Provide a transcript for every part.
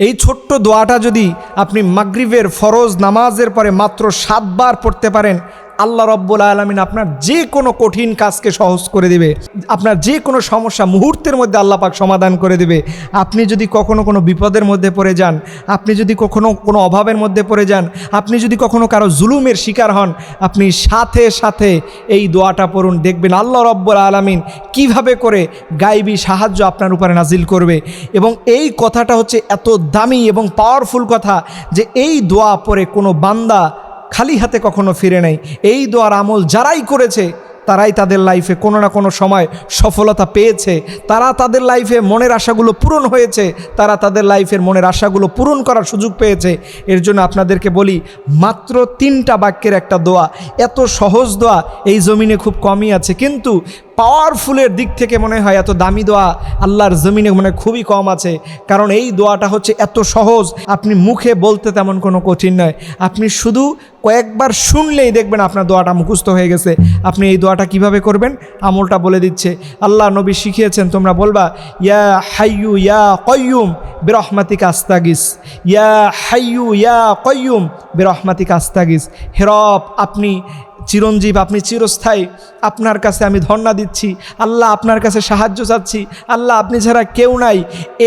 এই ছোট্ট দোয়াটা যদি আপনি মাগরিবের ফরজ নামাজের পরে মাত্র সাতবার পড়তে পারেন আল্লাহ রব্বুল আলমিন আপনার যে কোনো কঠিন কাজকে সহজ করে দেবে। আপনার যে কোনো সমস্যা মুহূর্তের মধ্যে আল্লাহ পাক সমাধান করে দেবে। আপনি যদি কখনো কোনো বিপদের মধ্যে পড়ে যান, আপনি যদি কখনো কোনো অভাবের মধ্যে পড়ে যান, আপনি যদি কখনো কারও জুলুমের শিকার হন, আপনি সাথে সাথে এই দোয়াটা পড়ুন, দেখবেন আল্লাহ রব্বুল আলমিন কীভাবে করে গাইবি সাহায্য আপনার উপরে নাজিল করবে। এবং এই কথাটা হচ্ছে এত দামি এবং পাওয়ারফুল কথা যে এই দোয়া পরে কোনো বান্দা খালি হাতে কখনো ফিরে নেই। এই দোয়ার আমল যারাই করেছে, তারাই তাদের লাইফে কোনো না কোনো সময় সফলতা পেয়েছে। তারা তাদের লাইফে মনের আশাগুলো পূরণ হয়েছে, তারা তাদের লাইফের মনের আশাগুলো পূরণ করার সুযোগ পেয়েছে। এর জন্য আপনাদেরকে বলি, মাত্র তিনটা বাক্যের একটা দোয়া, এত সহজ দোয়া এই জমিনে খুব কমই আছে। কিন্তু পাওয়ারফুলের দিক থেকে মনে হয় এত দামি দোয়া আল্লাহর জমিনে মনে খুবই কম আছে। কারণ এই দোয়াটা হচ্ছে এত সহজ, আপনি মুখে বলতে তেমন কোনো কঠিন নয়। আপনি শুধু কয়েকবার শুনলেই দেখবেন আপনার দোয়াটা মুখস্থ হয়ে গেছে। আপনি এই দোয়াটা কীভাবে করবেন? আমলটা বলে দিচ্ছে। আল্লাহ নবী শিখিয়েছেন, তোমরা বলবা, ইয়া হাইয়ু ইয়া কয়ুম বেরহমাতিক আস্তাগিস। ইয়া হাইয়ু ইয়া কয়ুম বেরহমাতিক আস্তাগিস। হেরব, আপনি চিরঞ্জীব, আপনি চিরস্থায়ী। আপনার কাছে আমি ধর্ণা দিচ্ছি। আল্লাহ আপনার কাছে সাহায্য চাচ্ছি। আল্লাহ, আপনি ছাড়া কেউ নাই।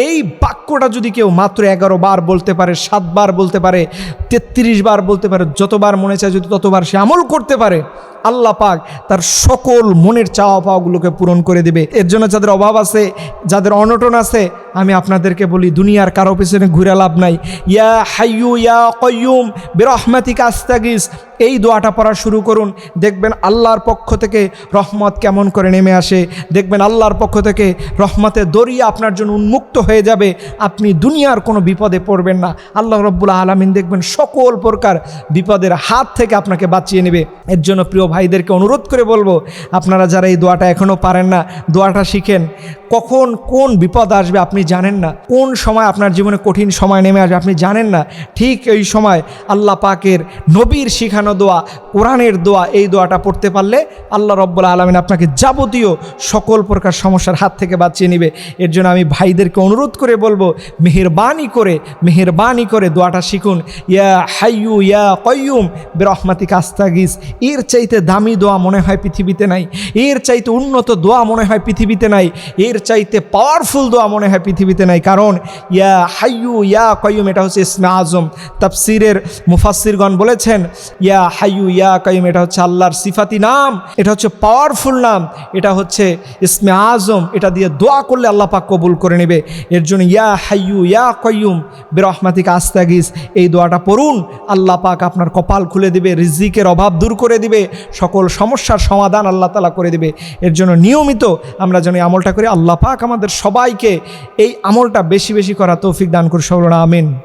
এই বাক্যটা যদি কেউ মাত্র এগারো বার বলতে পারে সাতবার বলতে পারে, তেত্রিশ বার বলতে পারে, যতবার মনে চায় যদি ততবার সে আমল করতে পারে, আল্লাহ পাক তার সকল মনের চাওয়া পাওয়াগুলোকে পূরণ করে দেবে। এর জন্য যাদের অভাব আছে, যাদের অনটন আছে আমি আপনাদেরকে বলি, দুনিয়ার কারও পেছনে ঘুরে লাভ নাই। ইয়া হাইয়ু, ইয়া কয়ুম বেরহমাতিক আস্তাগিস। এই দোয়াটা পড়া শুরু করুন। দেখবেন আল্লাহর পক্ষ থেকে রহমত কেমন করে নেমে আসে। দেখবেন আল্লাহর পক্ষ থেকে রহমতের দরিয়া আপনার জন্য উন্মুক্ত হয়ে যাবে। আপনি দুনিয়ার কোনো বিপদে পড়বেন না। আল্লাহ রব্বুল আলমিন দেখবেন সকল প্রকার বিপদের হাত থেকে আপনাকে বাঁচিয়ে নেবে। এর জন্য প্রিয় ভাইদেরকে অনুরোধ করে বলব, আপনারা যারা এই দোয়াটা এখনও পারেন না, দোয়াটা শিখেন। কখন কোন বিপদ আসবে আপনি জানেন না। কোন সময় আপনার জীবনে কঠিন সময় নেমে আসবে আপনি জানেন না। ঠিক এই সময় আল্লাহ পাকের নবীর শিখানো দোয়া, কোরআনের দোয়া, এই দোয়াটা পড়তে পারলে আল্লাহ রব্বুল আলমিন আপনাকে যাবতীয় সকল প্রকার সমস্যার হাত থেকে বাঁচিয়ে নেবে। এর জন্য আমি ভাইদেরকে অনুরোধ করে বলব, মেহেরবানি করে মেহেরবানি করে দোয়াটা শিখুন। ইয়া হাইয়ু, ইয়া কয়ুম বেরহমাতি কাস্তাগিস এর চাইতে দামি দোয়া মনে হয় পৃথিবীতে নাই। এর চাইতে উন্নত দোয়া মনে হয় পৃথিবীতে নাই। এর চাইতে পাওয়ারফুল দোয়া মনে হয় পৃথিবীতে নাই। কারণ ইয়া হাইয়ু, ইয়া কয়ুম এটা হচ্ছে ইসমে আজম। তাফসিরের মুফাসিরগণ বলেছেন, ইয়া হাইয়ু, ইয়া কয়ুম এটা হচ্ছে আল্লাহর সিফাতি নাম, এটা হচ্ছে পাওয়ারফুল নাম, এটা হচ্ছে ইসমে আজম, এটা দিয়ে দোয়া করলে আল্লাহ পাক কবুল করে নেবে। এর জন্য ইয়া হাইয়ু, ইয়া কয়ুম বেরহমাতিক আস্তাগিস এই দোয়াটা পড়ুন, আল্লাহ পাক আপনার কপাল খুলে দিবে, রিজিকের অভাব দূর করে দিবে, সকল সমস্যার সমাধান আল্লাহ তালা করে দিবে। এর জন্য নিয়মিত আমরা যেন আমলটা করি, আল্লাহ পাক আমাদের সবাইকে এই আমলটা বেশি বেশি করা তৌফিক দান করে সবরণা আমিন।